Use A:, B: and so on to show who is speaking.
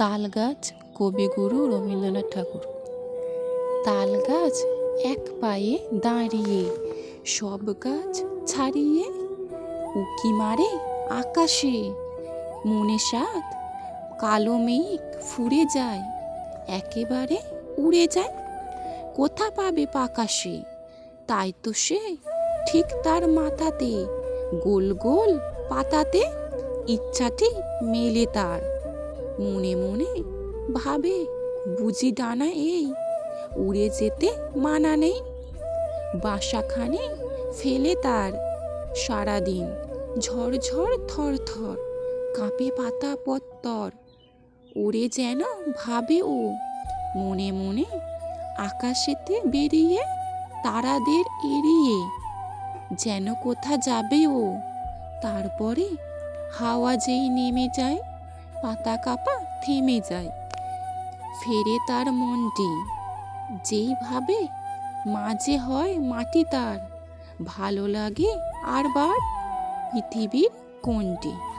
A: তাল গাছ কবিগুরু রবীন্দ্রনাথ ঠাকুর। তাল গাছ এক পায়ে দাঁড়িয়ে, সব গাছ ছাড়িয়ে উকি মারে আকাশে। মনে সাত কালো মেঘ ফুরে যায়, একেবারে উড়ে যায়, কোথা পাবে পাকাশে? তাই তো সে ঠিক তার মাথাতে, গোল গোল পাতাতে ইচ্ছাটি মেলে তার। মনে মনে ভাবে, বুঝি ডানা এই, উড়ে যেতে মানা নেই। বাসাখানে ফেলে তার সারাদিন, ঝড় থর থর, কাঁপে পাতা পত্তর। ওরে যেন ভাবে ও, মনে মনে আকাশেতে বেরিয়ে তারাদের এড়িয়ে, যেন কোথা যাবে ও। তারপরে হাওয়া যেই নেমে যায় পাতা কাপা থেমে যায়। ফেরে তার মনটি। যেইভাবে মাঝে হয় মাটি তার, ভালো লাগে আর বার পৃথিবীর কোনটি?